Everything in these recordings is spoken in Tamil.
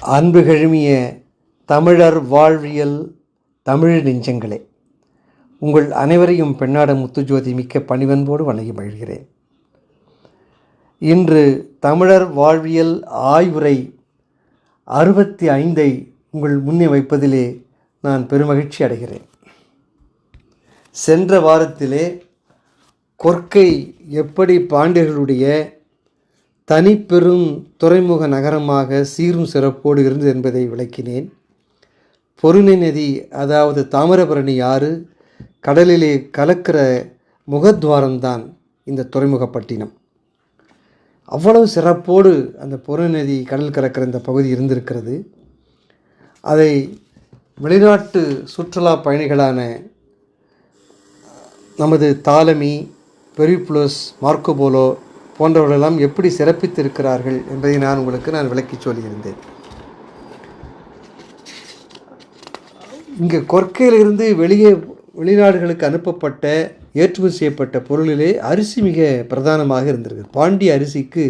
அன்பு கழுமிய தமிழர் வாழ்வியல் தமிழ் நெஞ்சங்களே உங்கள் அனைவரையும் பெண்ணாட முத்துஜோதி மிக்க பணிவன்போடு வணங்கி மகிழ்கிறேன். இன்று தமிழர் வாழ்வியல் ஆய்வுரை அறுபத்தி ஐந்தை உங்கள் முன்னே வைப்பதிலே நான் பெருமகிழ்ச்சி அடைகிறேன். சென்ற வாரத்திலே கொற்கை எப்படி பாண்டியர்களுடைய தனிப்பெரும் துறைமுக நகரமாக சீரும் சிறப்போடு இருந்தது என்பதை விளக்கினேன். பொருணை நதி அதாவது தாமிரபரணி ஆறு கடலிலே கலக்கிற முகத்வாரம்தான் இந்த துறைமுகப்பட்டினம் அவ்வளவு சிறப்போடு அந்த பொருணை நதி கடல் கலக்கிற இந்த பகுதி இருந்திருக்கிறது. அதை வெளிநாட்டு சுற்றுலா பயணிகளான நமது தாலமி பெரிப்ளஸ் மார்க்கோபோலோ போன்றவர்களெல்லாம் எப்படி சிறப்பித்திருக்கிறார்கள் என்பதை நான் உங்களுக்கு நான் விளக்கி சொல்லியிருந்தேன். இங்கே கொற்கையிலிருந்து வெளியே வெளிநாடுகளுக்கு அனுப்பப்பட்ட ஏற்றுமதி செய்யப்பட்ட பொருளிலே அரிசி மிக பிரதானமாக இருந்திருக்கு பாண்டிய அரிசிக்கு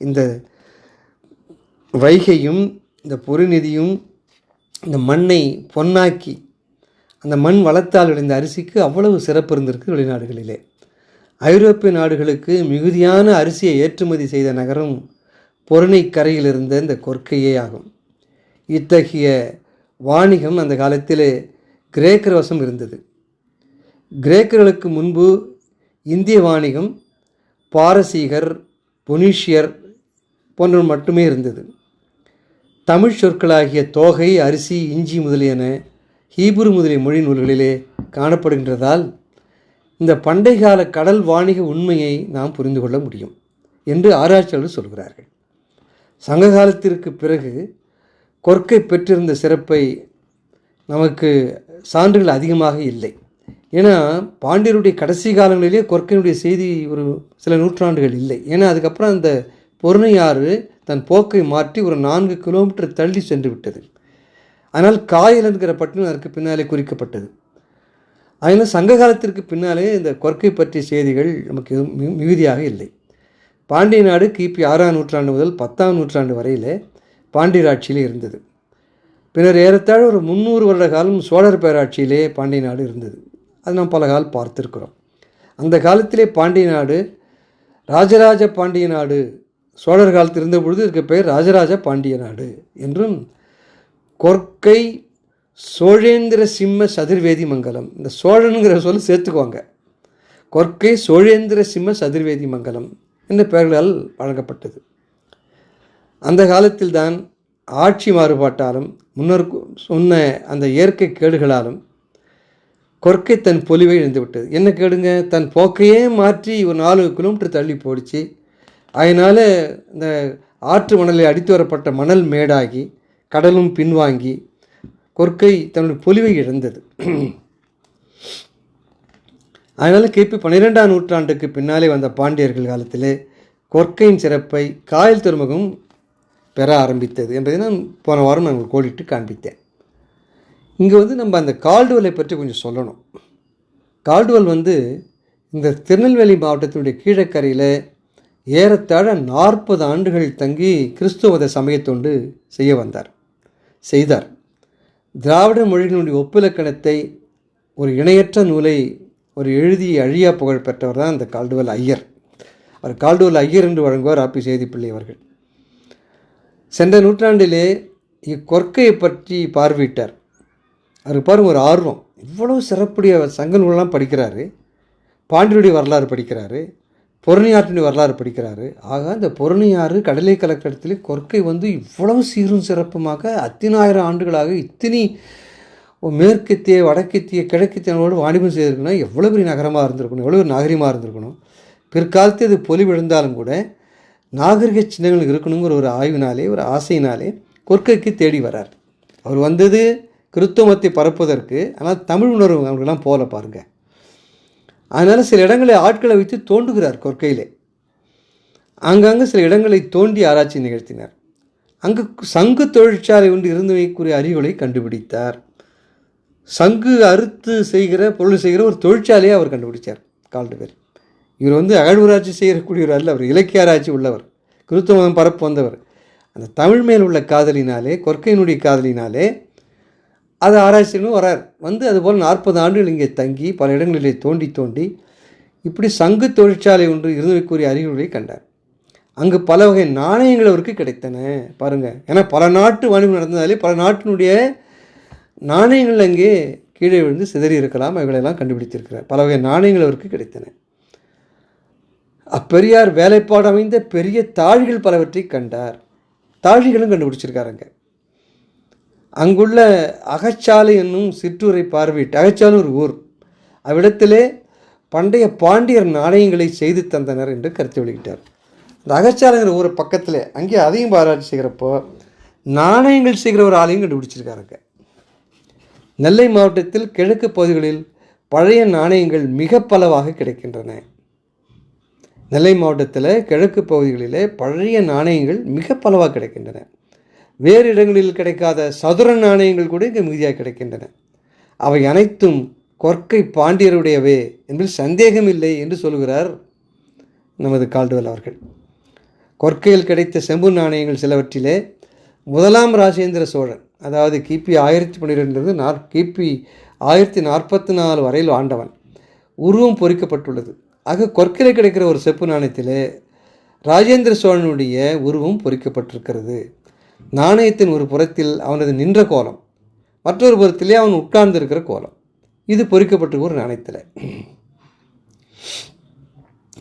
இந்த வைகையும் இந்த பொருநிதியும் இந்த மண்ணை பொன்னாக்கி அந்த மண் வளத்தால் விளைந்த அரிசிக்கு அவ்வளவு சிறப்பு இருந்திருக்கு வெளிநாடுகளிலே. ஐரோப்பிய நாடுகளுக்கு மிகுதியான அரிசியை ஏற்றுமதி செய்த நகரம் பொருணை கரையில் இருந்த இந்த கொற்கையே ஆகும். இத்தகைய வாணிகம் அந்த காலத்தில் கிரேக்கர் வசம் இருந்தது. கிரேக்கர்களுக்கு முன்பு இந்திய வாணிகம் பாரசீகர் பொனிஷியர் போன்றவர் மட்டுமே இருந்தது. தமிழ் சொற்களாகிய தோகை அரிசி இஞ்சி முதலியன ஹீப்ரு முதலிய மொழி நூல்களிலே காணப்படுகின்றதால் இந்த பண்டை கால கடல் வாணிக உண்மையை நாம் புரிந்து கொள்ள முடியும் என்று ஆராய்ச்சியாளர்கள் சொல்கிறார்கள். சங்க காலத்திற்கு பிறகு கொற்கை பெற்றிருந்த சிறப்பை நமக்கு சான்றுகள் அதிகமாக இல்லை. ஏன்னா பாண்டியருடைய கடைசி காலங்களிலே கொற்கையினுடைய செய்தி ஒரு சில நூற்றாண்டுகள் இல்லை. ஏன்னா அதுக்கப்புறம் அந்த பொருணையாறு தன் போக்கை மாற்றி ஒரு நான்கு கிலோமீட்டர் தள்ளி சென்று விட்டது. ஆனால் காயல் என்கிற பட்டினம் அதற்கு பின்னாலே குறிக்கப்பட்டது. ஆயினும் சங்க காலத்திற்கு பின்னாலே இந்த கொற்கை பற்றிய செய்திகள் நமக்கு மி- மிகுதியாக இல்லை. பாண்டிய நாடு கிபி ஆறாம் நூற்றாண்டு முதல் பத்தாம் நூற்றாண்டு வரையில் பாண்டியர் ஆட்சியிலே இருந்தது. பின்னர் ஏறத்தாழ ஒரு முந்நூறு வருட காலம் சோழர் பேராட்சியிலே பாண்டிய நாடு இருந்தது. அது நாம் பல காலம் பார்த்துருக்கிறோம். அந்த காலத்திலே பாண்டிய நாடு ராஜராஜ பாண்டிய நாடு சோழர் காலத்தில் இருந்த பொழுது இருக்க பெயர் ராஜராஜ பாண்டிய நாடு என்றும் கொற்கை சோழேந்திர சிம்ம சதுர்வேதி மங்கலம். இந்த சோழனுங்கிற சொல்ல சேர்த்துக்குவாங்க கொற்கை சோழேந்திர சிம்ம சதுர்வேதி மங்கலம் என்ற பெயர்களால் வழங்கப்பட்டது. அந்த காலத்தில் தான் ஆட்சி மாறுபாட்டாலும் முன்னர் சொன்ன அந்த இயற்கை கேடுகளாலும் கொற்கை தன் பொலிவை இழந்துவிட்டது. என்ன கேடுங்க? தன் போக்கையே மாற்றி ஒரு நாலு கிலோமீட்டர் தள்ளி போடுச்சு. அதனால் இந்த ஆற்று மணலில் அடித்து வரப்பட்ட மணல் மேடாகி கடலும் பின்வாங்கி கொற்கை தன்னுடைய பொலிவை இழந்தது. அதனால் கிபி பன்னிரெண்டாம் நூற்றாண்டுக்கு பின்னாலே வந்த பாண்டியர்கள் காலத்திலே கொற்கையின் சிறப்பை காயல் துறைமுகம் பெற ஆரம்பித்தது என்பதை நான் போன வாரம் நான் கோடிட்டு காண்பித்தேன். இங்கே வந்து நம்ம அந்த கால்டுவலை பற்றி கொஞ்சம் சொல்லணும். கால்டுவல் வந்து இந்த திருநெல்வேலி மாவட்டத்தினுடைய கீழக்கரையில் ஏறத்தாழ நாற்பது ஆண்டுகள் தங்கி கிறிஸ்துவத சமயத்தொண்டு செய்ய வந்தார் செய்தார். திராவிட மொழிகளுடைய ஒப்பிலக்கணத்தை ஒரு இணையற்ற நூலை ஒரு எழுதி அழியா புகழ் பெற்றவர் தான் இந்த கால்டுவல் ஐயர். அவர் கால்டுவல் ஐயர் என்று வழங்குவார் ஆப்பி செய்திப்பிள்ளை அவர்கள். சென்ற நூற்றாண்டிலே இக்கொற்கையை பற்றி பார்வையிட்டார். அவருக்கு பாருங்க ஒரு ஆர்வம். இவ்வளோ சிறப்புடைய சங்க நூலெல்லாம் படிக்கிறாரு. பாண்டியனுடைய வரலாறு படிக்கிறாரு. பொருணியாற்றினுடைய வரலாறு படிக்கிறாரு. ஆக இந்த பொருணியாறு கடலை கலக்கடத்திலே கொற்கை வந்து இவ்வளவு சீரும் சிறப்புமாக அத்தினாயிரம் ஆண்டுகளாக இத்தினி மேற்கத்திய வடக்கத்திய கிழக்கத்தியனோடு வாணிபம் செய்திருக்கணும். எவ்வளோ பெரிய நகரமாக இருந்திருக்கணும். எவ்வளோ ஒரு நாகரிகமாக இருந்திருக்கணும். பிற்காலத்தில் இது பொலிவிழுந்தாலும் கூட நாகரிக சின்னங்கள் இருக்கணுங்கிற ஒரு ஆய்வினாலே ஒரு ஆசையினாலே கொற்கைக்கு தேடி வரார். அவர் வந்தது கிறித்துவத்தை பரப்புவதற்கு ஆனால் தமிழ் உணர்வு அவங்கெல்லாம் போகல பாருங்கள் அதனால் சில இடங்களை ஆட்களை வைத்து தோண்டுகிறார் கொற்கையிலே ஆங்காங்கே சில இடங்களை தோண்டி ஆராய்ச்சி நிகழ்த்தினார். அங்கு சங்கு தொழிற்சாலை ஒன்று இருந்தமைக்குரிய அறிவுகளை கண்டுபிடித்தார். சங்கு அறுத்து செய்கிற பொருள் செய்கிற ஒரு தொழிற்சாலையை அவர் கண்டுபிடிச்சார் கால்டுவேர் இவர் வந்து அகழ்வராட்சி செய்யக்கூடியவர் அல்ல அவர் இலக்கிய ஆராய்ச்சி உள்ளவர் கிறிஸ்தவம் பரப்பு வந்தவர். அந்த தமிழ் மேல் உள்ள காதலினாலே கொற்கையினுடைய காதலினாலே அது ஆராய்ச்சியிலும் வரார். வந்து அதுபோல் நாற்பது ஆண்டுகள் இங்கே தங்கி பல இடங்களிலே தோண்டி தோண்டி இப்படி சங்கு தொழிற்சாலை ஒன்று இருந்தமைக்குரிய அறிகுறிகளை கண்டார். அங்கு பல வகை நாணயங்கள் அவருக்கு கிடைத்தன. பாருங்கள் ஏன்னா பல நாட்டு வாணிபம் நடந்ததாலே பல நாட்டினுடைய நாணயங்கள் அங்கே கீழே விழுந்து சிதறி இருக்கலாம். அவைகளெல்லாம் கண்டுபிடித்திருக்கிறார். பல வகை நாணயங்கள் அவருக்கு கிடைத்தன. அப்பெரியார் வேலைப்பாடு அமைந்த பெரிய தாழிகள் பலவற்றை கண்டார். தாழிகளும் கண்டுபிடிச்சிருக்காருங்க அங்குள்ள அகச்சாலை என்னும் சிற்றூரை பார்வையிட்டு அகச்சாலை ஒரு ஊர். அவ்விடத்திலே பண்டைய பாண்டியர் நாணயங்களை செய்து தந்தனர் என்று கருத்து வெளியிட்டார். அந்த அகச்சாலைங்கிற ஊரை பக்கத்தில் அங்கே அதையும் பாராட்டு செய்கிறப்போ நாணயங்கள் செய்கிற ஒரு ஆலையும் கண்டுபிடிச்சிருக்காருங்க. நெல்லை மாவட்டத்தில் கிழக்கு பகுதிகளில் பழைய நாணயங்கள் மிக பலவாக கிடைக்கின்றன. நெல்லை மாவட்டத்தில் கிழக்கு பகுதிகளிலே பழைய நாணயங்கள் மிக பலவாக கிடைக்கின்றன. வேறு இடங்களில் கிடைக்காத சதுர நாணயங்கள் கூட இங்கே மிகுதியாக கிடைக்கின்றன. அவை அனைத்தும் கொற்கை பாண்டியருடையவே என்பதில் சந்தேகமில்லை என்று சொல்கிறார் நமது கால்டுவல் அவர்கள். கொற்கையில் கிடைத்த செம்பு நாணயங்கள் சிலவற்றிலே முதலாம் ராஜேந்திர சோழன் அதாவது கிபி ஆயிரத்தி பன்னிரெண்டுலேருந்து நாற் கிபி ஆயிரத்தி நாற்பத்தி நாலு வரையில் ஆண்டவன் உருவம் பொறிக்கப்பட்டுள்ளது. ஆக கொற்கையில் கிடைக்கிற ஒரு செப்பு நாணயத்திலே ராஜேந்திர சோழனுடைய உருவம் பொறிக்கப்பட்டிருக்கிறது. நாணயத்தின் ஒரு புறத்தில் அவனது நின்ற கோலம் மற்றொரு புறத்திலே அவன் உட்கார்ந்திருக்கிற கோலம். இது பொறிக்கப்பட்டிருக்க ஒரு நாணயத்தில்.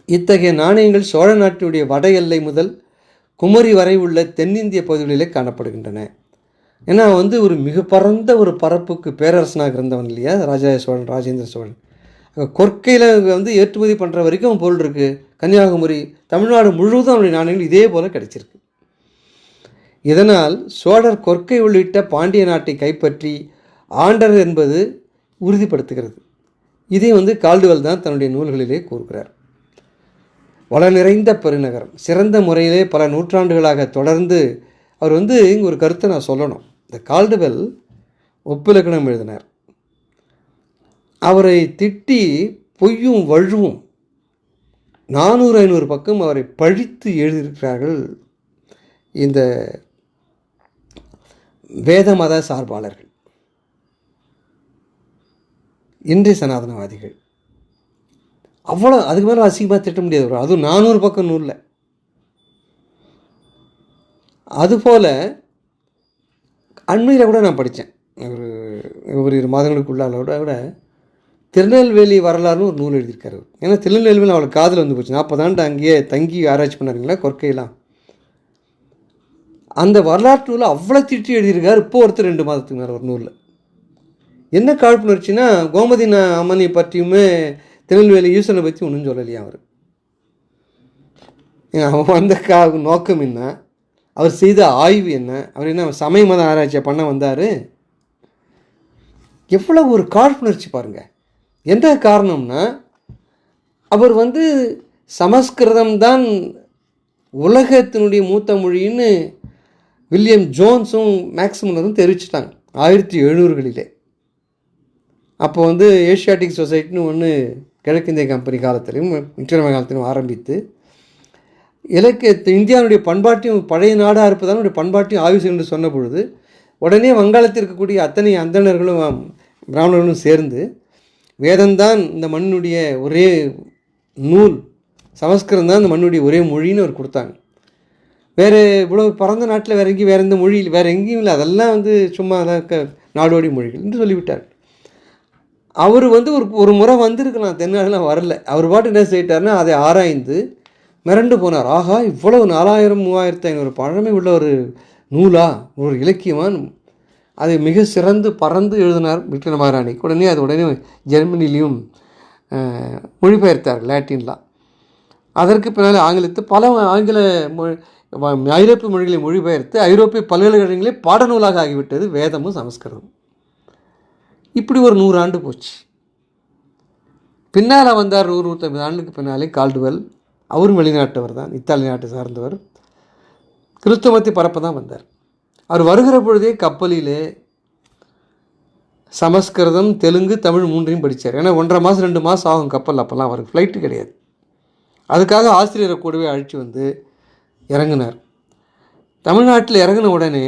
இத்தகைய நாணயங்கள் சோழ நாட்டினுடைய வட எல்லை முதல் குமரி வரை உள்ள தென்னிந்திய பகுதிகளிலே காணப்படுகின்றன. ஏன்னா வந்து ஒரு மிக பரந்த ஒரு பரப்புக்கு பேரரசனாக இருந்தவன் இல்லையா? ராஜராஜ சோழன் ராஜேந்திர சோழன். அங்கே கொற்கையில் வந்து ஏற்றுமதி பண்ணுற வரைக்கும் அவன் பொருள் இருக்குது கன்னியாகுமரி தமிழ்நாடு முழுவதும் அவனுடைய நாணயங்கள் இதே போல் கிடைச்சிருக்கு. இதனால் சோழர் கொற்கை உள்ளிட்ட பாண்டிய நாட்டை கைப்பற்றி ஆண்டர் என்பது உறுதிப்படுத்துகிறது. இதை வந்து கால்டுவல் தான் தன்னுடைய நூல்களிலே கூறுகிறார். வள நிறைந்த பெருநகரம் சிறந்த முறையிலே பல நூற்றாண்டுகளாக தொடர்ந்து அவர் வந்து இங்கே ஒரு கருத்தை நான் சொல்லணும். இந்த கால்டுவெல் ஒப்பிலக்கணம் எழுதினார். அவரை திட்டி பொய்யும் வழுவும் நானூறு ஐநூறு பக்கம் அவரை பழித்து எழுதியிருக்கிறார்கள் இந்த வேத மத சார்பாளர்கள் இன்றைய சனாதனவாதிகள். அவ்வளோ அதுக்கு மேலே அசிங்கமாக திட்ட முடியாது ஒரு அதுவும் நானூறு பக்கம் நூலில் அதுபோல் அண்மையில் கூட நான் படித்தேன். ஒரு ஒரு இரு மாதங்களுக்குள்ளால விட விட திருநெல்வேலி வரலாறுன்னு ஒரு நூல் எழுதியிருக்காரு ஏன்னா திருநெல்வேலியில் அவளுக்கு காதில் வந்து போச்சு. நாற்பது தான் அங்கேயே தங்கி ஆராய்ச்சி பண்ணாருங்களா கொற்கையெல்லாம்? அந்த வரலாற்று நூலை அவ்வளோ திட்டி எழுதியிருக்கார். இப்போ ஒருத்தர் ரெண்டு மாதத்துக்கு மேலே ஒரு நூலில். என்ன காழ்ப்புணர்ச்சின்னா கோமதி அம்மனை பற்றியுமே திருநெல்வேலி ஈஸ்வரனை பற்றி ஒன்றும் சொல்லலையா அவர். அவன் வந்த கா நோக்கம் என்ன? அவர் செய்த ஆய்வு என்ன? அவர் என்ன சமய மத ஆராய்ச்சியை பண்ண வந்தார்? எவ்வளோ ஒரு காழ்ப்புணர்ச்சி பாருங்கள் எந்த காரணம்னா அவர் வந்து சமஸ்கிருதம் தான் உலகத்தினுடைய மூத்த மொழின்னு வில்லியம் ஜோன்ஸும் மேக்ஸிமும் தெரிவிச்சிட்டாங்க. ஆயிரத்தி எழுநூறுகளிலே. அப்போ வந்து ஏஷியாட்டிக் சொசைட்டின்னு ஒன்று கிழக்கிந்திய கம்பெனி காலத்திலையும் விக்ரம காலத்திலும் ஆரம்பித்து இலக்கிய இந்தியாவுடைய பண்பாட்டையும் பழைய நாடாக இருப்பதால் அவருடைய பண்பாட்டையும் ஆய்வு செய்யணும்னு சொன்ன பொழுது உடனே வங்காளத்தில் இருக்கக்கூடிய அத்தனை அந்தணர்களும் பிராமணர்களும் சேர்ந்து வேதம்தான் இந்த மண்ணுடைய ஒரே நூல் சமஸ்கிருதம் தான் இந்த மண்ணுடைய ஒரே மொழின்னு அவர் கொடுத்தாங்க. வேறு இவ்வளோ பிறந்த நாட்டில் வேறு எங்கேயும் வேறு எந்த மொழியில் வேறு எங்கேயும் இல்லை. அதெல்லாம் வந்து சும்மா க நாடோடி மொழிகள் என்று சொல்லிவிட்டார். அவர் வந்து ஒரு ஒரு முறை வந்திருக்கலாம். தென்னாடுலாம் வரல. அவர் பாட்டு என்ன செய்யிட்டார்னா அதை ஆராய்ந்து மிரண்டு போனார். ஆகா இவ்வளவு நாலாயிரம் மூவாயிரத்து ஐநூறு பழமை உள்ள ஒரு நூலா? ஒரு இலக்கியமான்? அதை மிக சிறந்து பறந்து எழுதினார் விக்ரம மகாராணி. உடனே அது உடனே ஜெர்மனிலையும் மொழிபெயர்த்தார் லாட்டின்லாம். அதற்கு பின்னால் ஆங்கிலத்து பல ஆங்கில மொழி ஐரோப்பிய மொழிகளை மொழிபெயர்த்து ஐரோப்பிய பல்கலைக்கழகங்களே பாடநூலாக ஆகிவிட்டது வேதமும் சமஸ்கிருதமும். இப்படி ஒரு நூறாண்டு போச்சு. பின்னால் வந்தார் நூறு நூற்றம்பது ஆண்டுக்கு பின்னாலே கால்டுவெல். அவரும் வெளிநாட்டவர் தான் இத்தாலி நாட்டை சார்ந்தவர். கிறிஸ்தவத்தை பரப்ப தான் வந்தார். அவர் வருகிற பொழுதே கப்பலிலே சமஸ்கிருதம் தெலுங்கு தமிழ் மூன்றையும் படித்தார் ஏன்னா ஒன்றரை மாதம் ரெண்டு மாதம் ஆகும் கப்பல் அப்போல்லாம். அவருக்கு ஃப்ளைட்டு கிடையாது. அதுக்காக ஆசிரியரை கூடவே அழைச்சி வந்து இறங்கினார். தமிழ்நாட்டில் இறங்கின உடனே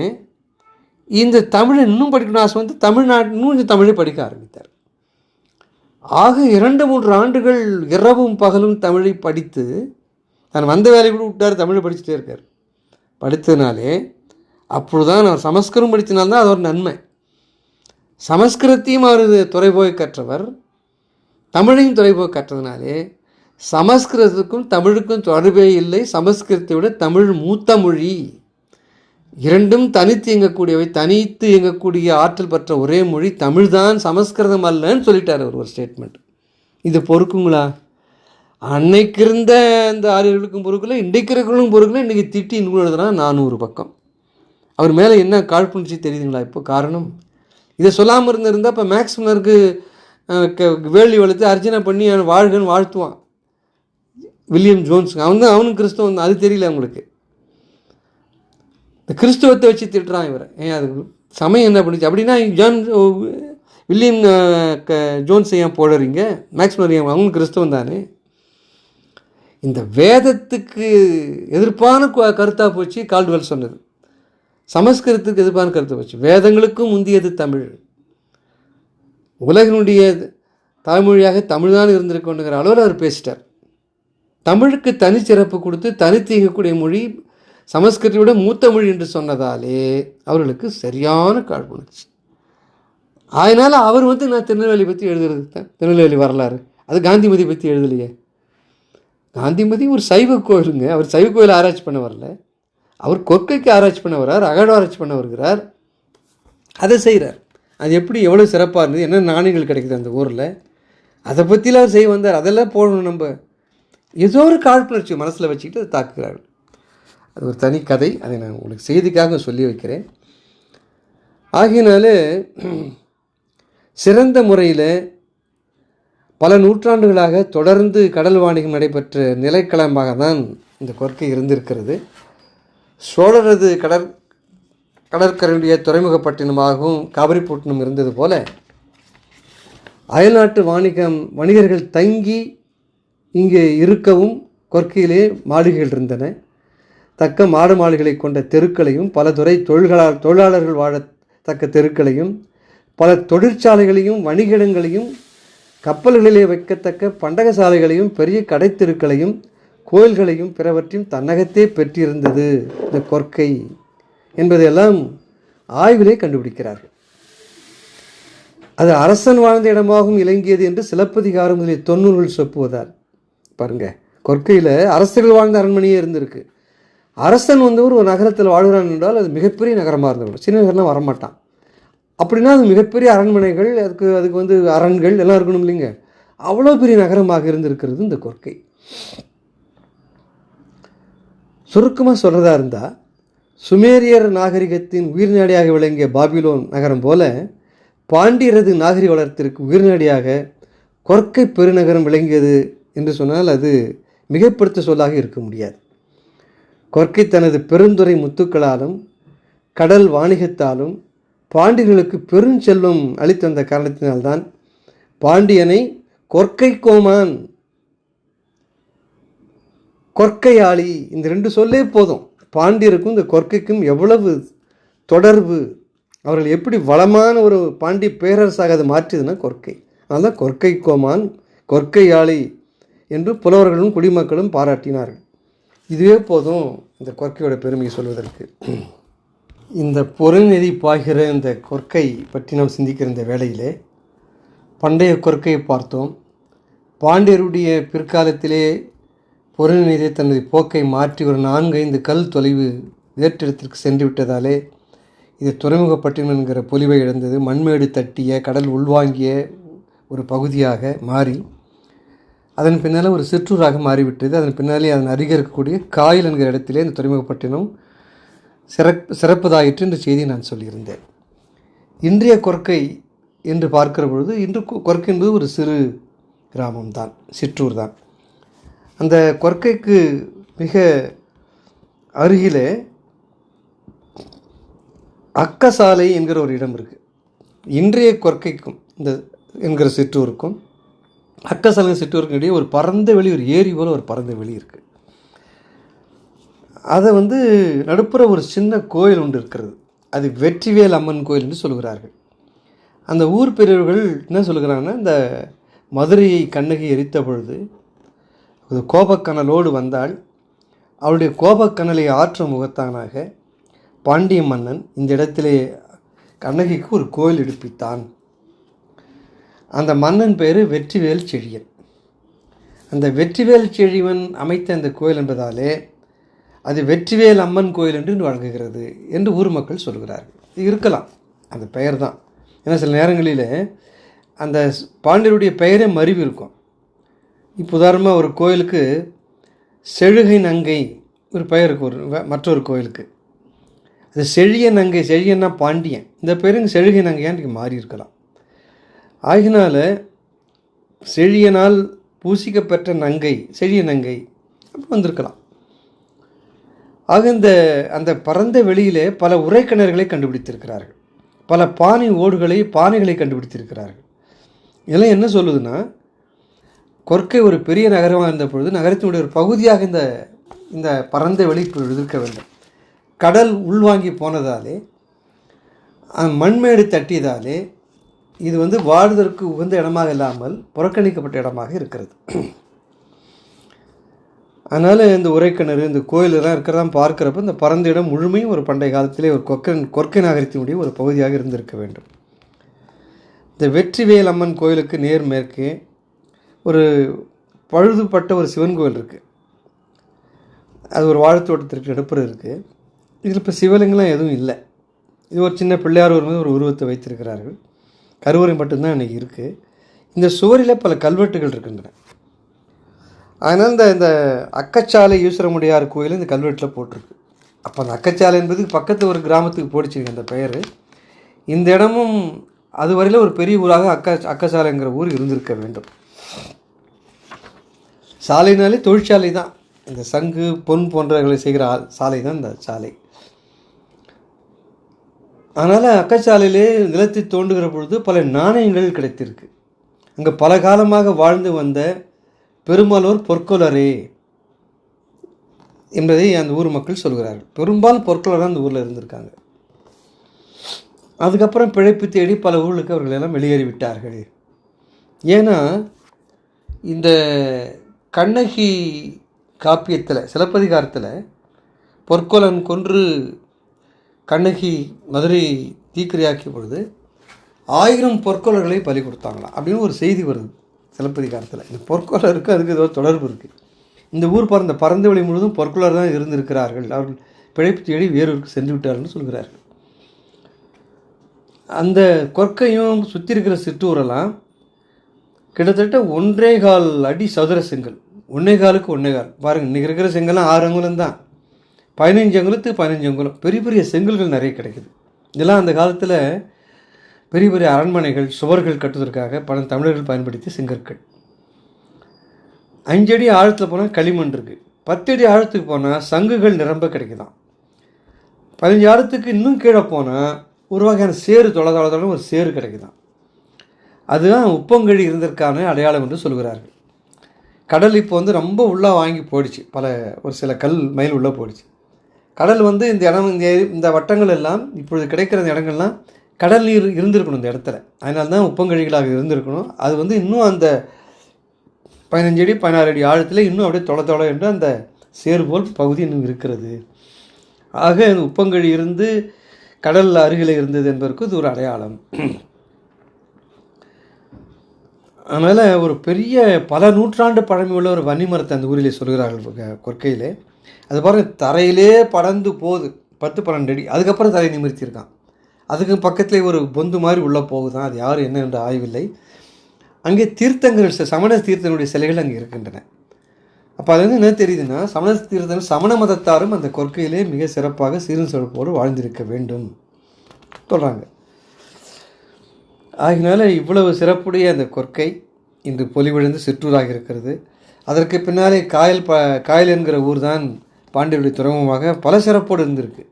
இந்த தமிழை இன்னும் படிக்கணும் ஆசை வந்து தமிழ்நாட்டு இன்னும் இந்த தமிழை படிக்க ஆரம்பித்தார். ஆக இரண்டு மூன்று ஆண்டுகள் இரவும் பகலும் தமிழை படித்து தான் வந்த வேலையை கூட விட்டார் தமிழை படிச்சுட்டே இருக்கார். படித்ததுனாலே அப்பொழுதுதான் அவர் சமஸ்கிருதம் படித்தனால்தான் அது ஒரு நன்மை. சமஸ்கிருதத்தையும் அவர் துறை போய் கற்றவர் தமிழையும் துறை போய் கற்றதுனாலே சமஸ்கிருதத்துக்கும் தமிழுக்கும் தொடர்பே இல்லை. சமஸ்கிருதத்தை விட தமிழ் மூத்த மொழி. இரண்டும் தனித்து இயங்கக்கூடியவை. தனித்து இயங்கக்கூடிய ஆற்றல் பெற்ற ஒரே மொழி. தமிழ்தான் சமஸ்கிருதம் அல்லன்னு சொல்லிட்டார் அவர் ஒரு ஸ்டேட்மெண்ட் இது பொறுக்குங்களா? அன்னைக்கு இருந்த அந்த ஆரியர்களுக்கும் பொறுக்கல இன்றைக்கு இருக்கிறவங்களுக்கும் பொறுக்கல. இன்றைக்கி திட்டி நூல் எழுதுனா நானூறு பக்கம். அவர் மேலே என்ன காழ்ப்புணர்ச்சி தெரியுதுங்களா? இப்போ காரணம்? இதை சொல்லாமல் இருந்திருந்தால் இப்போ மேக்ஸிமருக்கு வேள்வி வளர்த்து அர்ச்சனை பண்ணி வாழ்கன்னு வாழ்த்துவான். William Jones. அவன் தான் அவனும் கிறிஸ்தவம் தான். அது தெரியல அவங்களுக்கு. இந்த கிறிஸ்துவத்தை வச்சு திட்டுறான் இவர். ஏன் அது சமயம் என்ன பண்ணுச்சு? அப்படின்னா ஜான் வில்லியம் க ஜோன்ஸ் ஏன் போடுறீங்க மேக்ஸ்மர் ஏன் அவங்களும் கிறிஸ்தவன் தானே. இந்த வேதத்துக்கு எதிர்ப்பான கருத்தாக போச்சு கால்டுவெல் சொன்னது. சமஸ்கிருதத்துக்கு எதிர்ப்பான கருத்து போச்சு. வேதங்களுக்கும் முந்தியது தமிழ். உலகினுடைய தாய்மொழியாக தமிழ்தான் இருந்திருக்கணுங்கிற அளவில் அவர் பேசிட்டார். தமிழுக்கு தனிச்சிறப்பு கொடுத்து தனித்து மொழி சமஸ்கிருதியோட மூத்த மொழி என்று சொன்னதாலே அவர்களுக்கு சரியான காழ்ப்புணர்ச்சி. அதனால் அவர் வந்து நான் திருநெல்வேலி பற்றி எழுதுறது தான் திருநெல்வேலி வரலாறு. அது காந்திமதி பற்றி எழுதலையே. காந்திமதி ஒரு சைவ கோயிலுங்க. அவர் சைவ கோயில் ஆராய்ச்சி பண்ண வரல. அவர் கொற்கைக்கு ஆராய்ச்சி பண்ண வர்றார் அகழ்வாராய்ச்சி ஆராய்ச்சி பண்ண வருகிறார். அதை செய்கிறார் அது எப்படி எவ்வளோ சிறப்பாக இருந்தது என்ன நாணயங்கள் கிடைக்குது அந்த ஊரில் அதை பற்றிலாம் அவர் செய்ய வந்தார். அதெல்லாம் போடணும் நம்ம. ஏதோ ஒரு காழ்ப்புணர்ச்சி மனசில் வச்சுக்கிட்டு அதை தாக்குகிறார்கள். அது ஒரு தனி கதை. அதை நான் உங்களுக்கு செய்திக்காக சொல்லி வைக்கிறேன். ஆகையினால சிறந்த முறையில் பல நூற்றாண்டுகளாக தொடர்ந்து கடல் வாணிகம் நடைபெற்ற நிலைக்களமாக தான் இந்த கொர்க்கை இருந்திருக்கிறது. சோழரது கடற் கடற்கரையுடைய துறைமுகப்பட்டினமாகவும் காவிரிப்பட்டினம் இருந்தது போல அயல்நாட்டு வாணிகம் வணிகர்கள் தங்கி இங்கே இருக்கவும் கொற்கையிலே மாளிகைகள் இருந்தன. தக்க மாடு மாளிகளை கொண்ட தெருக்களையும் பல துறை தொழில்களால் தொழிலாளர்கள் வாழத்தக்க தெருக்களையும் பல தொழிற்சாலைகளையும் வணிகிடங்களையும் கப்பல்களிலே வைக்கத்தக்க பண்டகசாலைகளையும் பெரிய கடைத்தெருக்களையும் கோயில்களையும் பிறவற்றையும் தன்னகத்தே பெற்றிருந்தது இந்த கொற்கை என்பதையெல்லாம் ஆய்விலே கண்டுபிடிக்கிறார்கள். அது அரசன் வாழ்ந்த இடமாகவும் இலங்கியது என்று சிலப்பதிகாரம் முதலிய தொண்ணூறுகள் சொப்புவதால். பாருங்க. கொற்கையில் அரசர்கள் வாழ்ந்த அரண்மனையே இருந்திருக்கு. அரசன் வந்து ஒரு நகரத்தில் வாழ்கிறான் என்றால் அது மிகப்பெரிய நகரமாக இருந்தவங்க சின்ன நகரம்லாம் வரமாட்டான். அப்படின்னா அது மிகப்பெரிய அரண்மனைகள் அதுக்கு அதுக்கு வந்து அரண்கள் எல்லாம் இருக்கணும் இல்லைங்க. அவ்வளோ பெரிய நகரமாக இருந்திருக்கிறது இந்த கொற்கை. சுருக்கமாக சொல்கிறதா இருந்தால் சுமேரியர் நாகரிகத்தின் உயிர்நாடியாக விளங்கிய பாபிலோன் நகரம் போல பாண்டியரது நாகரிக வளர்த்திற்கு உயிர்நாடியாக கொற்கை பெருநகரம் விளங்கியது என்று சொன்னால் அது மிகைப்படுத்த சொல்லாக இருக்க முடியாது. கொர்க்கை தனது பெருந்துறை முத்துக்களாலும் கடல் வாணிகத்தாலும் பாண்டியர்களுக்கு பெருஞ்செல்வம் அளித்தந்த காரணத்தினால்தான் பாண்டியனை கொற்கை கோமான் கொர்க்கையாளி இந்த ரெண்டு சொல்லே போதும். பாண்டியருக்கும் இந்த கொர்க்கைக்கும் எவ்வளவு தொடர்பு அவர்கள் எப்படி வளமான ஒரு பாண்டிய பேரரசாக அதை மாற்றியதுன்னா கொர்க்கை. அதனால் தான் கொற்கை கோமான் கொர்க்கையாளி என்று புலவர்களும் குடிமக்களும் பாராட்டினார்கள். இதுவே போதும் இந்த கொற்கையோட பெருமையை சொல்வதற்கு. இந்த பொருள்நெறி பாய்கிற இந்த கொற்கை பற்றி நாம் சிந்திக்கிற இந்த வேளையிலே பண்டைய கொற்கையை பார்த்தோம். பாண்டியருடைய பிற்காலத்திலே பொருள்நீரை தனது போக்கை மாற்றி ஒரு நான்கு ஐந்து கல் தொலைவு வேற்றிடத்திற்கு சென்று விட்டதாலே இது துறைமுகப்பட்டினம் என்கிற பொலிவை இழந்தது. மண்மேடு தட்டிய கடல் உள்வாங்கிய ஒரு பகுதியாக மாறி அதன் பின்னால் ஒரு சிற்றூராக மாறிவிட்டது. அதன் பின்னாலே அதன் அருகே இருக்கக்கூடிய காயில் என்கிற இடத்திலே இந்த துறைமுகப்பட்டினம் சிறப்பு சிறப்பதாயிற்று என்ற செய்தியை நான் சொல்லியிருந்தேன். இன்றைய கொர்க்கை என்று பார்க்கிற பொழுது இன்று கொ- என்பது ஒரு சிறு கிராமம்தான் சிற்றூர் தான். அந்த கொற்கைக்கு மிக அருகிலே அக்கசாலை என்கிற ஒரு இடம் இருக்குது இன்றைய கொர்க்கைக்கும் இந்த என்கிற சிற்றூருக்கும் அக்கசலங்க சிற்றூருக்கு இடையே ஒரு பறந்த வெளி ஒரு ஏரி போல் ஒரு பறந்த வெளி இருக்குது அதை வந்து நடுப்புற ஒரு சின்ன கோயில் ஒன்று இருக்கிறது. அது வெற்றிவேல் அம்மன் கோயில் என்று சொல்கிறார்கள் அந்த ஊர் பெரியவர்கள் என்ன சொல்கிறாங்கன்னா இந்த மதுரையை கண்ணகி எரித்த பொழுது ஒரு கோபக்கனலோடு வந்தால் அவளுடைய கோபக்கனலை ஆற்ற முகத்தானாக பாண்டிய மன்னன் இந்த இடத்திலே கண்ணகிக்கு ஒரு கோயில் எடுப்பித்தான். அந்த மன்னன் பேர் வெற்றிவேல் செழியன். அந்த வெற்றிவேல் செழிவன் அமைத்த அந்த கோயில் என்பதாலே அது வெற்றிவேல் அம்மன் கோயில் என்று வழங்குகிறது என்று ஊர் மக்கள் சொல்கிறார்கள். இது இருக்கலாம். அந்த பெயர் தான் ஏன்னா சில நேரங்களில் அந்த பாண்டியருடைய பெயரே மருவி இருக்கும். இப்போ உதாரணமாக ஒரு கோயிலுக்கு செழுகை நங்கை ஒரு பெயர் இருக்கு ஒரு மற்றொரு கோயிலுக்கு. அது செழிய நங்கை செழியன்னா பாண்டியன். இந்த பேருங்க செழுகை நங்கையான்னு மாறி இருக்கலாம். ஆகினால செழியனால் பூசிக்கப்பெற்ற நங்கை செழிய நங்கை அப்படி வந்திருக்கலாம். ஆக இந்த அந்த பரந்த வெளியிலே பல உரைக்கிணறுகளை கண்டுபிடித்திருக்கிறார்கள். பல பானை ஓடுகளை பானைகளை கண்டுபிடித்திருக்கிறார்கள். இதெல்லாம் என்ன சொல்லுதுன்னா கொற்கை ஒரு பெரிய நகரமாக இருந்த பொழுது நகரத்தினுடைய ஒரு பகுதியாக இந்த இந்த பரந்த வெளி இருக்க வேண்டும். கடல் உள்வாங்கி போனதாலே மண்மேடு தட்டியதாலே இது வந்து வாழ்வதற்கு உகந்த இடமாக இல்லாமல் புறக்கணிக்கப்பட்ட இடமாக இருக்கிறது. அதனால் இந்த உரைக்கிணறு இந்த கோயிலெல்லாம் இருக்கிறதா பார்க்குறப்ப இந்த பரந்த இடம் முழுமையும் ஒரு பண்டைய காலத்திலே ஒரு கொக்கன் கொற்கை நாகரிகத்தினுடைய ஒரு பகுதியாக இருந்திருக்க வேண்டும். இந்த வெற்றிவேல் அம்மன் கோயிலுக்கு நேர் மேற்கே ஒரு பழுதுபட்ட ஒரு சிவன் கோயில் இருக்குது அது ஒரு வாழைத்தோட்டத்திற்கு நடுப்புற இருக்குது இதில் இப்போ சிவலிங்கெலாம் எதுவும் இல்லை. இது ஒரு சின்ன பிள்ளையார் ஒரு ஒரு உருவத்தை வைத்திருக்கிறார்கள். கருவறை மட்டும்தான் இன்றைக்கி இருக்குது இந்த சுவரில் பல கல்வெட்டுகள் இருக்கின்றன. அதனால் இந்த இந்த அக்கச்சாலை ஈஸ்வரமுடியார் கோயில் இந்த கல்வெட்டில் போட்டிருக்கு. அப்போ அந்த அக்கச்சாலை என்பது பக்கத்து ஒரு கிராமத்துக்கு போடிச்சுங்க அந்த பெயர். இந்த இடமும் அதுவரையில் ஒரு பெரிய ஊராக அக்க அக்கசாலைங்கிற ஊர் இருந்திருக்க வேண்டும். சாலைனாலே தொழிற்சாலை தான் இந்த சங்கு பொன் போன்றவர்களை செய்கிற ஆள் சாலை தான் இந்த சாலை. அதனால் அக்கச்சாலையிலே நிலத்தை தோண்டுகிற பொழுது பல நாணயங்கள் கிடைத்திருக்கு. அங்கே பல காலமாக வாழ்ந்து வந்த பெருமாளோர் பொற்கொலரே என்பதை அந்த ஊர் மக்கள் சொல்கிறார்கள். பெரும்பாலும் பொற்கொலராக அந்த ஊரில் இருந்திருக்காங்க. அதுக்கப்புறம் பிழைப்பு தேடி பல ஊர்களுக்கு அவர்கள் எல்லாம் வெளியேறிவிட்டார்கள் ஏன்னா இந்த கண்ணகி காப்பியத்தில் சிலப்பதிகாரத்தில் பொற்கொலன் கொன்று கண்ணகி மதுரை தீக்கிரையாக்கிய பொழுது ஆயிரம் பொற்கொலர்களை பலி கொடுத்தாங்களாம். அப்படின்னு ஒரு செய்தி வருது சிலப்பதிகாரத்தில். இந்த பொற்கொலருக்கு அதுக்கு ஏதோ தொடர்பு இருக்குது இந்த ஊர் பறந்த பறந்த வழி முழுவதும் பொற்கொலர் தான் இருந்திருக்கிறார்கள். அவர்கள் பிழைப்பு தேடி வேறொருக்கு சென்று விட்டார்கள்னு சொல்கிறார்கள். அந்த கொற்கையும் சுற்றி இருக்கிற சிற்றூரெல்லாம் கிட்டத்தட்ட ஒன்றே கால் அடி சதுர செங்கல். ஒன்றே காலுக்கு ஒன்றே கால். பாருங்கள் இன்றைக்கி இருக்கிற செங்கல்லாம் ஆறு அங்குலம் தான். பதினஞ்சு அங்குலத்து பதினஞ்சு அங்குலம். பெரிய பெரிய செங்கல்கள் நிறைய கிடைக்குது. இதெல்லாம் அந்த காலத்தில் பெரிய பெரிய அரண்மனைகள் சுவர்கள் கட்டுவதற்காக பல தமிழர்கள் பயன்படுத்திய செங்கற்கள். அஞ்சடி ஆழத்தில் போனால் களிமண் இருக்குது பத்தடி ஆழத்துக்கு போனால் சங்குகள் நிரம்ப கிடைக்குதாம் பதினஞ்சு ஆழத்துக்கு இன்னும் கீழே போனால் ஒரு வகையான சேறு தொலை ஒரு சேறு கிடைக்குதாம் அதுதான் உப்பங்கழி இருந்ததற்கான அடையாளம் என்று சொல்கிறார்கள். கடல் இப்போ வந்து ரொம்ப உள்ளே வாங்கி போயிடுச்சு. பல ஒரு சில கல் மைல் உள்ளே போயிடுச்சு. கடல் வந்து இந்த இடம் இந்த இந்த வட்டங்கள் எல்லாம் இப்பொழுது கிடைக்கிற இந்த இடங்கள்லாம் கடல் நீர் இருந்திருக்கணும் இந்த இடத்துல. அதனால தான் உப்பங்கழிகளாக இருந்திருக்கணும். அது வந்து இன்னும் அந்த பதினஞ்சு அடி பதினாறு அடி ஆழத்தில் இன்னும் அப்படியே தொலை தொலை என்று அந்த சேர்போல் பகுதி இன்னும் இருக்கிறது. ஆக உப்பங்கழி இருந்து கடல் அருகில் இருந்தது என்பதற்கு இது ஒரு அடையாளம். அதனால் ஒரு பெரிய பல நூற்றாண்டு பழமையுள்ள ஒரு வன்னிமரத்தை அந்த ஊரிலே சொல்கிறார்கள் கொற்கையிலே. அது பாருங்கள் தரையிலே படர்ந்து போகுது. பத்து பன்னெண்டு அடி. அதுக்கப்புறம் தரையை நிமிர்த்தியிருக்கான். அதுக்கு பக்கத்தில் ஒரு பொந்து மாதிரி உள்ளே போகுதான் அது யார் என்ன என்று ஆய்வில்லை. அங்கே தீர்த்தங்கள் சமண தீர்த்தனுடைய சிலைகள் அங்கே இருக்கின்றன. அப்போ அது வந்து என்ன தெரியுதுன்னா சமண தீர்த்தன் சமண மதத்தாரும் அந்த கொற்கையிலே மிக சிறப்பாக சீரும் சிறப்போடு வாழ்ந்திருக்க வேண்டும். சொல்கிறாங்க ஆகினால இவ்வளவு சிறப்புடைய அந்த கொற்கை இன்று பொலிவிழந்து சிற்றூராக இருக்கிறது. அதற்கு பின்னாலே காயல் ப காயல் என்கிற ஊர் தான் பாண்டியருடைய துறைமுகமாக பல சிறப்போடு இருந்திருக்கு.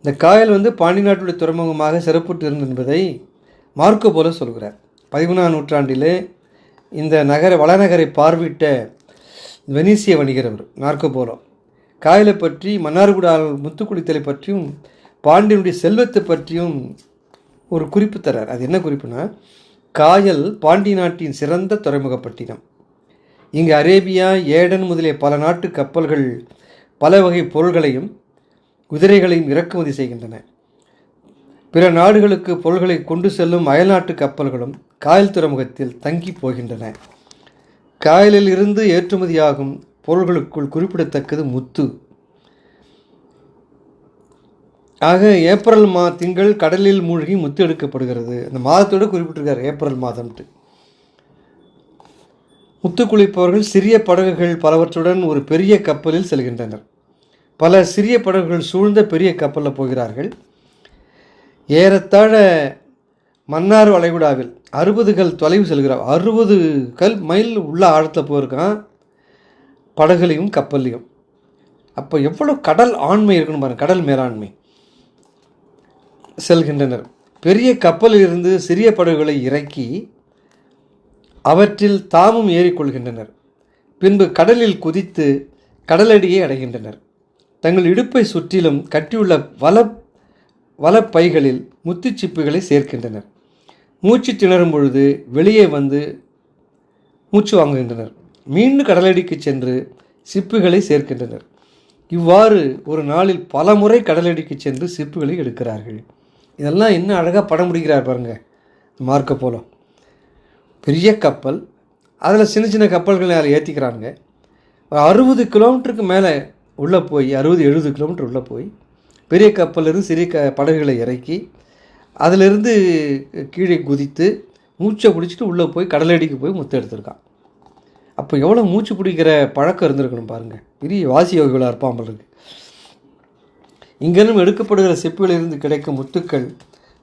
இந்த காயல் வந்து பாண்டி நாட்டுடைய துறைமுகமாக சிறப்புற்று இருந்தது என்பதை மார்க்கோ போல சொல்கிறார். பதிமூணாம் நூற்றாண்டிலே இந்த நகர வளநகரை பார்வையிட்ட வெனிசிய வணிகர் அவர் மார்க்கோ போலோ. காயலை பற்றி மன்னார்குடா முத்துக்குளித்தலை பற்றியும் பாண்டியனுடைய செல்வத்தை பற்றியும் ஒரு குறிப்பு தரார். அது என்ன குறிப்புனா காயல் பாண்டி நாட்டின் சிறந்த துறைமுகப்பட்டினம் இங்கு அரேபியா ஏடன் முதலிய பல நாட்டு கப்பல்கள் பல வகை பொருள்களையும் குதிரைகளையும் இறக்குமதி செய்கின்றன. பிற நாடுகளுக்கு பொருள்களை கொண்டு செல்லும் அயல்நாட்டு கப்பல்களும் காயல் துறைமுகத்தில் தங்கி போகின்றன. காயலில் இருந்து ஏற்றுமதியாகும் பொருள்களுக்குள் குறிப்பிடத்தக்கது முத்து. ஆக ஏப்ரல் மா திங்கள் கடலில் மூழ்கி முத்து எடுக்கப்படுகிறது அந்த மாதத்தோடு குறிப்பிட்டிருக்கார் ஏப்ரல் மாதம்ட்டு முத்து குளிப்பவர்கள் சிறிய படகுகள் பலவற்றுடன் ஒரு பெரிய கப்பலில் செல்கின்றனர். பல சிறிய படகுகள் சூழ்ந்த பெரிய கப்பலில் போகிறார்கள். ஏறத்தாழ மன்னார் வளைகுடாவில் அறுபது கல் தொலைவு செல்கிறார் அறுபது கல் மைல் உள்ள ஆழத்தில் போயிருக்கான் படகுலையும் கப்பல்லையும். அப்போ எவ்வளோ கடல் ஆண்மை இருக்கணும் பாருங்க கடல் மேலாண்மை. செல்கின்றனர். பெரிய கப்பலில் இருந்து சிறிய படகுகளை இறக்கி அவற்றில் தாமும் ஏறிக்கொள்கின்றனர். பின்பு கடலில் குதித்து கடலடியை அடைகின்றனர். தங்கள் இடுப்பை சுற்றிலும் கட்டியுள்ள வல வலப்பைகளில் முத்துச்சிப்புகளை சேர்க்கின்றனர். மூச்சு திணறும் பொழுது வெளியே வந்து மூச்சு வாங்குகின்றனர். மீண்டும் கடலடிக்கு சென்று சிப்புகளை சேர்க்கின்றனர். இவ்வாறு ஒரு நாளில் பல முறை கடலடிக்கு சென்று சிப்புகளை எடுக்கிறார்கள். இதெல்லாம் இன்னும் அழகாக படம் முடிக்கிறார் பாருங்கள் மார்க்க போலம். பெரிய கப்பல். அதில் சின்ன சின்ன கப்பல்களை அதில் ஏற்றிக்கிறாங்க ஒரு அறுபது கிலோமீட்டருக்கு மேலே உள்ளே போய் அறுபது எழுபது கிலோமீட்டர் உள்ளே போய் பெரிய கப்பலிருந்து சிறிய க படகுகளை இறக்கி அதிலிருந்து கீழே குதித்து மூச்சை பிடிச்சிட்டு உள்ளே போய் கடலடிக்கு போய் முத்த எடுத்திருக்கான். அப்போ எவ்வளோ மூச்சு பிடிக்கிற பழக்கம் இருந்திருக்கணும் பாருங்கள் பெரிய வாசி யோகிகளாக இருப்பான் இருக்கு. எடுக்கப்படுகிற செப்பிலிருந்து கிடைக்கும் முத்துக்கள்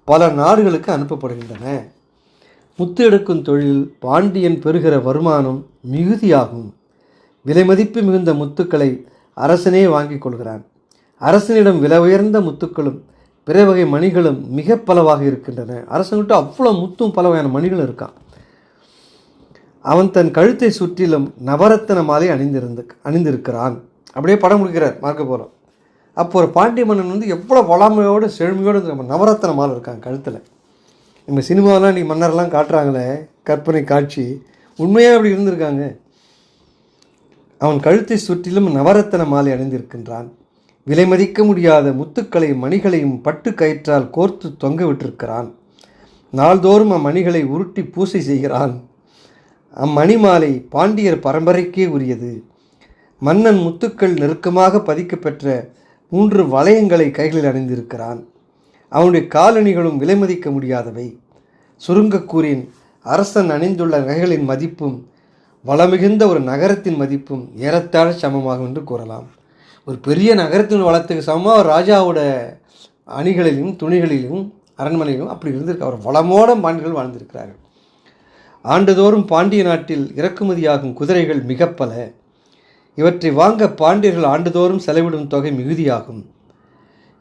பல நாடுகளுக்கு அனுப்பப்படுகின்றன. முத்து எடுக்கும் தொழில் பாண்டியன் பெறுகிற வருமானம் மிகுதியாகும். விலை மதிப்பு மிகுந்த முத்துக்களை அரசனே வாங்கிக் கொள்கிறான். அரசனிடம் விலை உயர்ந்த முத்துக்களும் பிற வகை மணிகளும் மிக பலவாக இருக்கின்றன. அரசன்கிட்ட அவ்வளோ முத்தும் பல வகையான மணிகளும் இருக்கான் அவன் தன் கழுத்தை சுற்றிலும் நவரத்தன மாலை அணிந்திருந்து அணிந்திருக்கிறான். அப்படியே படம் முடிக்கிறார் மார்க்க போகிறோம் அப்போ ஒரு பாண்டிய மன்னன் வந்து எவ்வளோ வளமையோடு செழுமையோடு நம்ம நவரத்தன மாலை இருக்கான் கழுத்தில். நம்ம சினிமாவெலாம் இன்றைக்கி மன்னர்லாம் காட்டுறாங்களே கற்பனை காட்சி. உண்மையாக அப்படி இருந்திருக்காங்க. அவன் கழுத்தை சுற்றிலும் நவரத்தன மாலை அணிந்திருக்கின்றான். விலை மதிக்க முடியாத முத்துக்களையும் மணிகளையும் பட்டு கயிற்றால் கோர்த்து தொங்க விட்டிருக்கிறான். நாள்தோறும் அம்மணிகளை உருட்டி பூசை செய்கிறான். அம்மணி மாலை பாண்டியர் பரம்பரைக்கே உரியது. மன்னன் முத்துக்கள் நெருக்கமாக பதிக்கப்பெற்ற மூன்று வளையங்களை கைகளில் அணிந்திருக்கிறான். அவனுடைய காலணிகளும் விலைமதிக்க முடியாதவை. சுருங்கக்கூறின் அரசன் அணிந்துள்ள நகைகளின் மதிப்பும் வளமிகுந்த ஒரு நகரத்தின் மதிப்பும் ஏறத்தாழ சமமாகும் என்று கூறலாம். ஒரு பெரிய நகரத்தின் வளத்துக்கு சமமாக ராஜாவோட அணிகளிலும் துணிகளிலும் அரண்மனையிலும் அப்படி இருந்திருக்கு. அவர் வளமோட பாண்டியர்கள் வாழ்ந்திருக்கிறார்கள். ஆண்டுதோறும் பாண்டிய நாட்டில் இறக்குமதியாகும் குதிரைகள் மிகப்பல. இவற்றை வாங்க பாண்டியர்கள் ஆண்டுதோறும் செலவிடும் தொகை மிகுதியாகும்.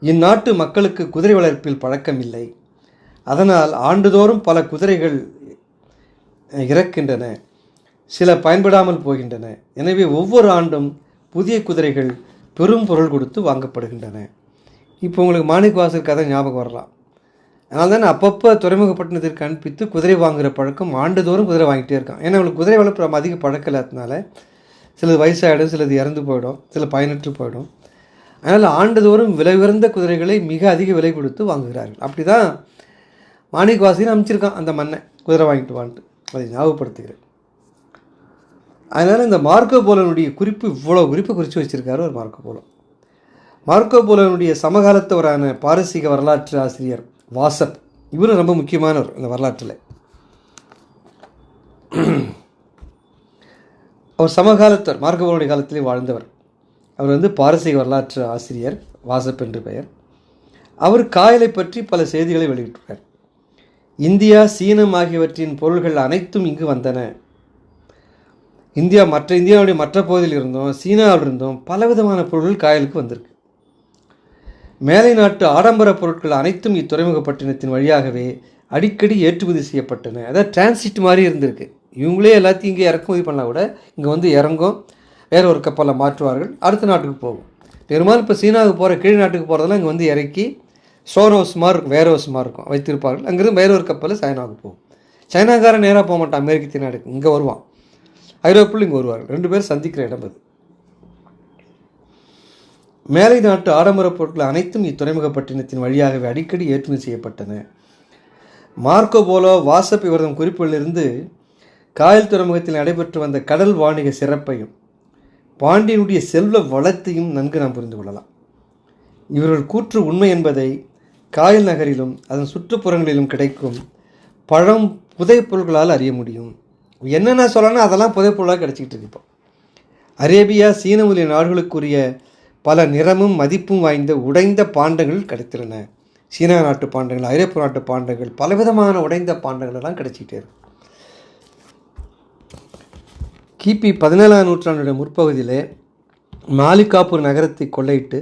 இந்நாட்டு மக்களுக்கு குதிரை வளர்ப்பில் பழக்கம் இல்லை அதனால் ஆண்டுதோறும் பல குதிரைகள் இறக்கின்றன சில பயன்படாமல் போகின்றன. எனவே ஒவ்வொரு ஆண்டும் புதிய குதிரைகள் பெரும் பொருள் கொடுத்து வாங்கப்படுகின்றன. இப்போ உங்களுக்கு மாணிக் வாசல் கதை ஞாபகம் வரலாம். அதனால தான் அப்பப்போ துறைமுகப்பட்டினத்திற்கு அனுப்பித்து குதிரை வாங்குகிற பழக்கம் ஆண்டுதோறும் குதிரை வாங்கிட்டே இருக்கான். ஏன்னா அவங்களுக்கு குதிரை வளர்ப்பு அதிக பழக்கம் இல்லாததுனால சிலது வயசாகிடும் சிலது இறந்து போயிடும் சில பயனற்று போயிடும். அதனால் ஆண்டுதோறும் விலை உயர்ந்த குதிரைகளை மிக அதிக விலை கொடுத்து வாங்குகிறார்கள். அப்படி தான் மாணிக்கவாசின்னு அமைச்சிருக்கான் அந்த மண்ணை குதிரை வாங்கிட்டு வான்ட்டு. அதை ஞாபகப்படுத்துகிறேன். அதனால் இந்த மார்க்கோ போலனுடைய குறிப்பு இவ்வளோ குறிப்பு குறித்து வச்சிருக்காரு ஒரு மார்க்கோ போலம் மார்க்கோ போலனுடைய சமகாலத்தவரான பாரசீக வரலாற்று ஆசிரியர் வாசப். இவரும் ரொம்ப முக்கியமானவர் இந்த வரலாற்றில். அவர் சமகாலத்தவர் மார்க்கோ போலனுடைய காலத்திலே வாழ்ந்தவர். அவர் வந்து பாரசீக வரலாற்று ஆசிரியர் வாசப் என்று பெயர். அவர் காயலை பற்றி பல செய்திகளை வெளியிட்டுள்ளார் இந்தியா சீனம் ஆகியவற்றின் பொருள்கள் அனைத்தும் இங்கு வந்தன. இந்தியா மற்ற இந்தியாவுடைய மற்ற பகுதியில் இருந்தும் சீனாவில் இருந்தும் பலவிதமான பொருட்கள் காயலுக்கு வந்திருக்கு. மேலை நாட்டு ஆடம்பர பொருட்கள் அனைத்தும் இத்துறைமுகப்பட்டினத்தின் வழியாகவே அடிக்கடி ஏற்றுமதி செய்யப்பட்டன. அதாவது டிரான்சிட் மாதிரி இருந்திருக்கு. இவங்களே எல்லாத்தையும் இங்கே இறக்குமதி பண்ணால் கூட இங்கே வந்து இறங்கும் வேற ஒரு கப்பலில் மாற்றுவார்கள். அடுத்த நாட்டுக்கு போகும் பெரும்பாலும் இப்போ சீனாவுக்கு போகிற கீழ் நாட்டுக்கு போகிறதெல்லாம் இங்கே வந்து இறக்கி ஸ்டோர் ஹவுஸ் மாதிரி இருக்கும் வேர் ஹவுஸ் மாதிரி இருக்கும் வைத்திருப்பார்கள். அங்கேருந்து வேற ஒரு கப்பலில் சைனாவுக்கு போகும் சைனாக்காரன் நேராக போக மாட்டான். அமெரிக்க நாடுக்கு இங்கே வருவான். ஐரோப்பில் இங்கே வருவார்கள். ரெண்டு பேரும் சந்திக்கிற இடம் அது. மேலை நாட்டு ஆடம்பர பொருட்கள் அனைத்தும் இத்துறைமுகப்பட்டினத்தின் வழியாகவே அடிக்கடி ஏற்றுமதி செய்யப்பட்டன. மார்க்கோ போலோ வாசப் இவரதம் குறிப்பிலிருந்து காயல் துறைமுகத்தில் நடைபெற்று வந்த கடல் வாணிக சிறப்பையும் பாண்டியனுடைய செல்வ வளத்தையும் நன்கு நாம் புரிந்து கொள்ளலாம். இவர்கள் கூற்று உண்மை என்பதை காயல் நகரிலும் அதன் சுற்றுப்புறங்களிலும் கிடைக்கும் பழம் புதை பொருட்களால் அறிய முடியும். என்னென்ன சொல்லணும் அதெல்லாம் புதைப்பொருளாக கிடச்சிக்கிட்டு இருக்கு இப்போ. அரேபியா சீன முதலிய நாடுகளுக்குரிய பல நிறமும் மதிப்பும் வாய்ந்த உடைந்த பாண்டங்கள் கிடைத்திருந்தன சீனா நாட்டு பாண்டங்கள் ஐரோப்பிய நாட்டு பாண்டங்கள் பலவிதமான உடைந்த பாண்டங்கள் எல்லாம் கிடைச்சிக்கிட்டே இருக்கும் கிபி பதினேழாம் நூற்றாண்டுடைய முற்பகுதியிலே மாலிகாப்பூர் நகரத்தை கொள்ளையிட்டு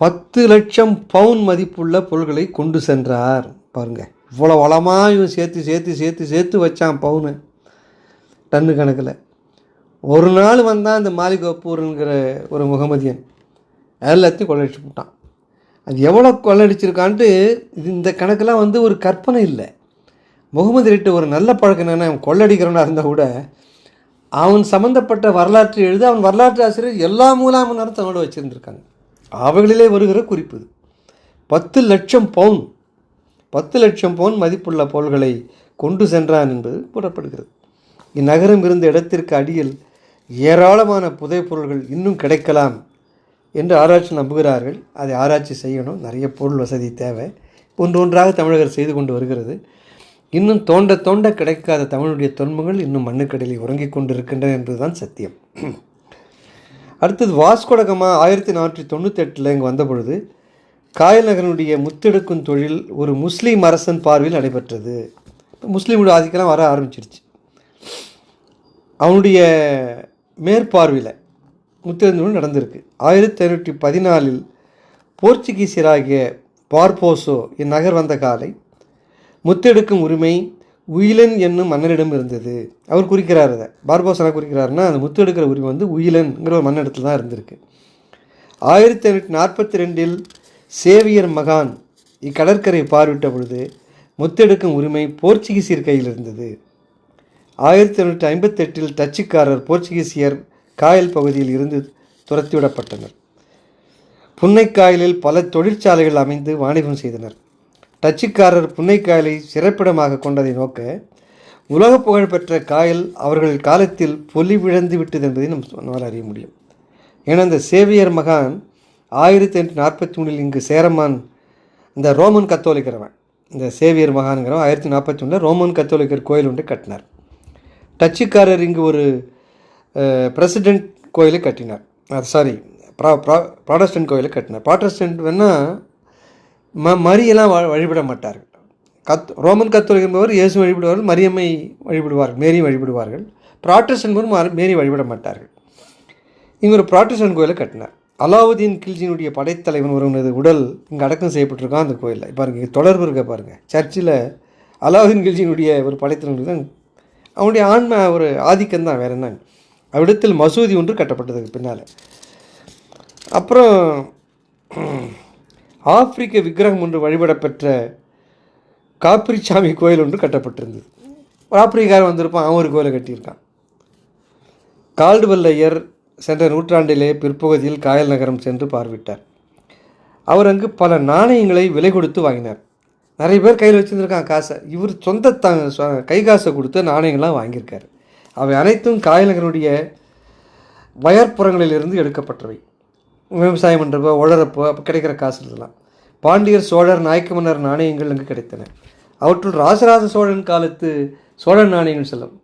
பத்து லட்சம் பவுன் மதிப்புள்ள பொருள்களை கொண்டு சென்றார். பாருங்க. இவ்வளோ வளமாக இவன் சேர்த்து சேர்த்து சேர்த்து சேர்த்து வச்சான் பவுனு. டன்னு கணக்கில். ஒரு நாள் வந்தான் அந்த மாலிகாப்பூருங்கிற ஒரு முகமதியன் எல்லாத்தையும் கொள்ளடிச்சு போட்டான். அது எவ்வளோ கொள்ளடிச்சிருக்கான்ட்டு இது இந்த கணக்கெலாம் வந்து ஒரு கற்பனை இல்லை. முகமது ரெட்டு ஒரு நல்ல பழக்கம் என்னென்னா அவன் கொள்ளடிக்கிறவனாக இருந்தால் கூட அவன் சம்மந்தப்பட்ட வரலாற்றை எழுத அவன் வரலாற்று ஆசிரியர் எல்லா மூலாம தன்னோட வச்சுருந்துருக்காங்க. அவர்களிலே வருகிற குறிப்பு இது. பத்து லட்சம் பவுன் பத்து லட்சம் பவுன் மதிப்புள்ள பொருள்களை கொண்டு சென்றான் என்பது கூறப்படுகிறது. இந்நகரம் இருந்த இடத்திற்கு அடியில் ஏராளமான புதைப்பொருள்கள் இன்னும் கிடைக்கலாம் என்று ஆராய்ச்சி நம்புகிறார்கள். அதை ஆராய்ச்சி செய்யணும். நிறைய பொருள் வசதி தேவை. ஒன்று ஒன்றாக தமிழகர் செய்து கொண்டு வருகிறது. இன்னும் தோண்ட தோண்ட கிடைக்காத தமிழுடைய தொன்மங்கள் இன்னும் மண்ணுக்கடலில் உறங்கிக் கொண்டிருக்கின்றன என்பதுதான் சத்தியம். அடுத்தது வாஸ்கோடகமா ஆயிரத்தி நானூற்றி தொண்ணூத்தெட்டில் இங்கே வந்த பொழுது காயல் நகரனுடைய முத்தெடுக்கும் தொழில் ஒரு முஸ்லீம் அரசன் பார்வையில் நடைபெற்றது. இப்போ முஸ்லீமுடைய ஆதிக்கெல்லாம் வர ஆரம்பிச்சிருச்சு. அவனுடைய மேற்பார்வையில் முத்தெடுக்கும் நடந்திருக்கு. ஆயிரத்தி ஐநூற்றி பதினாலில் போர்ச்சுகீசியராகிய பார்போசோ இந்நகர் வந்த காலை முத்தெடுக்கும் உரிமை உயிலன் என்னும் மன்னரிடம் இருந்தது. அவர் குறிக்கிறார் அதை பார்போசனா குறிக்கிறாருன்னா அந்த முத்தெடுக்கிற உரிமை வந்து உயிலன்கிற ஒரு மன்னரிடத்தில் தான் இருந்திருக்கு. ஆயிரத்தி எண்ணூற்றி நாற்பத்தி ரெண்டில் சேவியர் மகான் இக்கடற்கரை பார்விட்ட பொழுது முத்தெடுக்கும் உரிமை போர்ச்சுகீசியர் கையில் இருந்தது. ஆயிரத்தி எண்ணூற்றி ஐம்பத்தெட்டில் டச்சுக்காரர் போர்ச்சுகீசியர் காயல் பகுதியில் இருந்து துரத்திவிடப்பட்டனர். புன்னைக்காயலில் பல தொழிற்சாலைகள் அமைந்து வாணிபம் செய்தனர். டச்சுக்காரர் புன்னைக்காயலை சிறப்பிடமாக கொண்டதை நோக்க உலக புகழ் பெற்ற காயல் அவர்கள் காலத்தில் பொலி விழந்து விட்டது என்பதை நம் நம்மால் அறிய முடியும். ஏன்னா இந்த சேவியர் மகான் ஆயிரத்தி எண்ணூற்றி நாற்பத்தி மூணில் இங்கு சேரமான் இந்த ரோமன் கத்தோலிக்கிறவன் இந்த சேவியர் மகான்கிறவன் ஆயிரத்தி நாற்பத்தி ஒன்றில் ரோமன் கத்தோலிக்கர் கோயில் ஒன்று கட்டினார். டச்சுக்காரர் இங்கு ஒரு பிரசிடென்ட் கோயிலை கட்டினார். சாரி ப்ரா ப்ரா ப்ராடஸ்டன்ட் கோயிலை கட்டினார். ப்ராடஸ்டன்ட் வேணால் ம மரியெல்லாம் வ வழிபட மாட்டார்கள். கத் ரோமன் கத்தோலிக் என்பவர் இயேசு வழிபடுவார்கள் மரியம்மை வழிபடுவார்கள் மேரி வழிபடுவார்கள். ப்ராட்டஸ்ட் என்பவரும் மேரி வழிபட மாட்டார்கள். இங்கே ஒரு ப்ராட்டஸ்டன் கோயிலை கட்டினார். அலாவுதீன் கில்ஜினுடைய படைத்தலைவன் ஒருவனது உடல் இங்கே அடக்கம் செய்யப்பட்டிருக்கான் அந்த கோயிலில். பாருங்கள் இங்கே தொடர்பு இருக்க பாருங்கள் சர்ச்சில் அலாவுதீன் கில்ஜினுடைய ஒரு படைத்தலைவன் தான். அவனுடைய ஆன்ம ஒரு ஆதிக்கம் தான் வேறு என்னங்க. அவ்விடத்தில் மசூதி ஒன்று கட்டப்பட்டதுக்கு பின்னால். அப்புறம் ஆப்பிரிக்க விக்கிரகம் ஒன்று வழிபடப்பெற்ற காப்பிரிச்சாமி கோயில் ஒன்று கட்டப்பட்டிருந்தது. ஆப்பிரிக்காரன் வந்திருப்பான் அவன் ஒரு கோயிலை கட்டியிருக்கான். கால்டுவல்லையர் சென்ற நூற்றாண்டிலே பிற்பகுதியில் காயல் நகரம் சென்று பார்வையிட்டார். அவர் அங்கு பல நாணயங்களை விலை கொடுத்து வாங்கினார். நிறைய பேர் கையில் வச்சுருந்துருக்கான் காசை. இவர் சொந்த த கை காசை கொடுத்து நாணயங்கள்லாம் வாங்கியிருக்காரு. அவை அனைத்தும் காயல் நகருடைய வயற்புறங்களிலிருந்து எடுக்கப்பட்டவை. விவசாயம் பண்ணுறப்போ உழறப்போ அப்போ கிடைக்கிற காசு இதெல்லாம். பாண்டியர் சோழர் நாயக்க மன்னர் நாணயங்கள் அங்கு கிடைத்தன. அவற்றுள் ராசராச சோழன் காலத்து சோழன் நாணயங்கள் செல்லும்.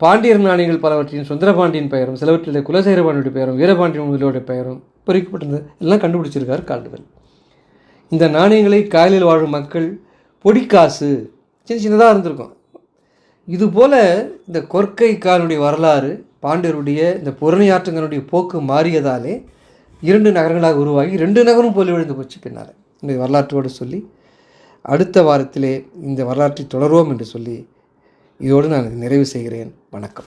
பாண்டியர் நாணயங்கள் பலவற்றின் சுந்தரபாண்டியன் பெயரும் சிலவற்றில் குலசேரபாண்டியுடைய பெயரும் வீரபாண்டியன் முதலியோடைய பெயரும் பொறிக்கப்பட்டிருந்தது. எல்லாம் கண்டுபிடிச்சிருக்கார் கால்டுவெல். இந்த நாணயங்களை காயலில் வாழும் மக்கள் பொடிக்காசு சின்ன சின்னதாக இருந்திருக்கும். இதுபோல் இந்த கொற்கைக்காரனுடைய வரலாறு பாண்டியருடைய இந்த புறணியாற்றங்களுடைய போக்கு மாறியதாலே இரண்டு நகரங்களாக உருவாகி ரெண்டு நகரும் போலி விழுந்து போச்சு பின்னால். இந்த வரலாற்றோடு சொல்லி அடுத்த வாரத்திலே இந்த வரலாற்றை தொடர்வோம் என்று சொல்லி இதோடு நான் நிறைவு செய்கிறேன். வணக்கம்.